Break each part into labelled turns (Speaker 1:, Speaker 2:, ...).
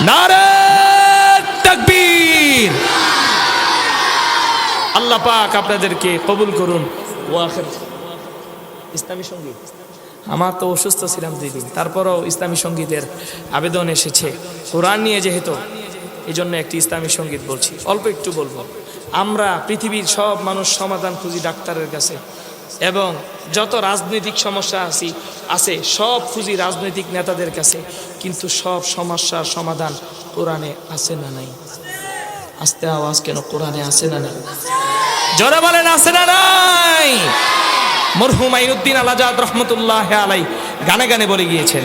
Speaker 1: নারে আল্লাহ পাক আপনাদেরকে কবুল করুন। ইসলামী সংগীত। আমার তো অসুস্থ ছিলাম দুই দিন। তারপরও ইসলামী সঙ্গীতের আবেদন এসেছে। কোরআন নিয়ে যেহেতু এই জন্য একটি ইসলামী সংগীত বলছি। অল্প একটু বলব। আমরা পৃথিবীর সব মানুষ সমাধান খুঁজি ডাক্তারের কাছে। এবং যত রাজনৈতিক সমস্যা আছি আছে, সব খুঁজি রাজনৈতিক নেতাদের কাছে, কিন্তু সব সমস্যার সমাধান কোরআনে আছে না নাই? আস্তে আওয়াজ কেন, কোরআনে আছে না নাই? জোরে বলেন, আছে না নাই? মরহুম আইনুদ্দিন আলাজাদ রহমতুল্লাহ আলাই গানে গানে বলে গিয়েছেন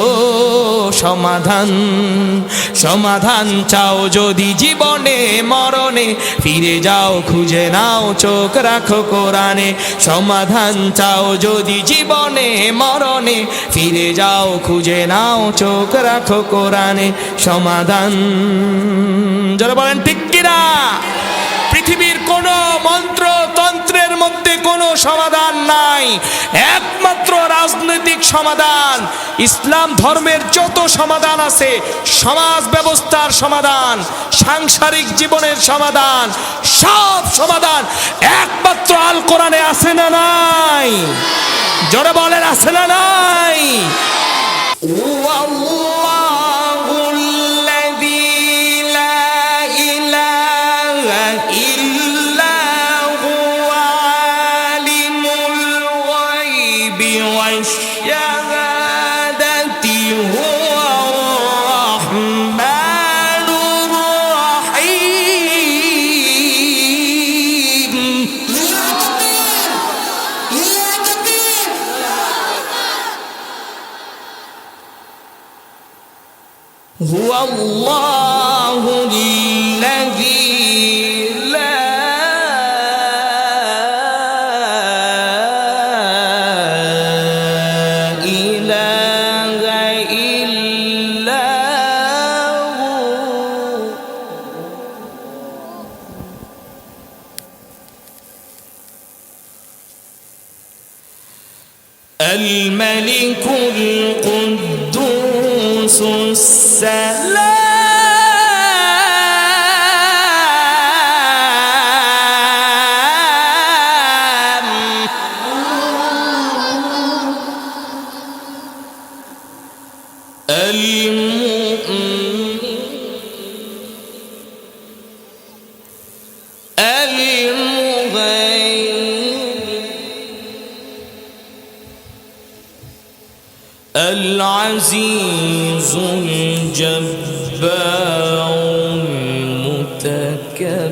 Speaker 1: সমাধান সমাধান চাও যদি জীবনে, মরণে, ফিরে যাও, খুঁজে নাও, চোখ রাখো কোরআনে। সমাধান চাও যদি জীবনে, মরণে, ফিরে যাও, খুঁজে নাও, চোখ রাখো কোরআনে। সমাধান, যারা বলেন ঠিক পৃথিবীর কোন মন্ত্র তন্ত্রের মধ্যে কোনো সমাধান নাই একমাত্র রাজনৈতিক সমাধান, ইসলাম ধর্মের যত সমাধান আছে, সমাজ ব্যবস্থার সমাধান, সাংসারিক জীবনের সমাধান, সব সমাধান একমাত্র আল কোরআনে আছে না নাই? জোরে বলেন, আছে না নাই? هو الله الذي لا إله إلا هو. الملك القدوس said, Love. العزيز الجبار المتكبر.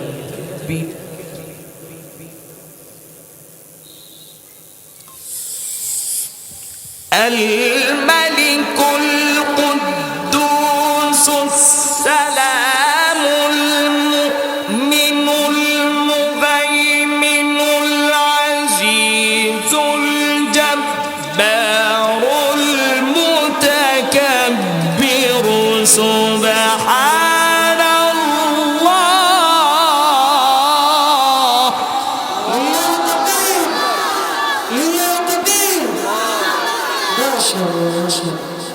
Speaker 1: الملك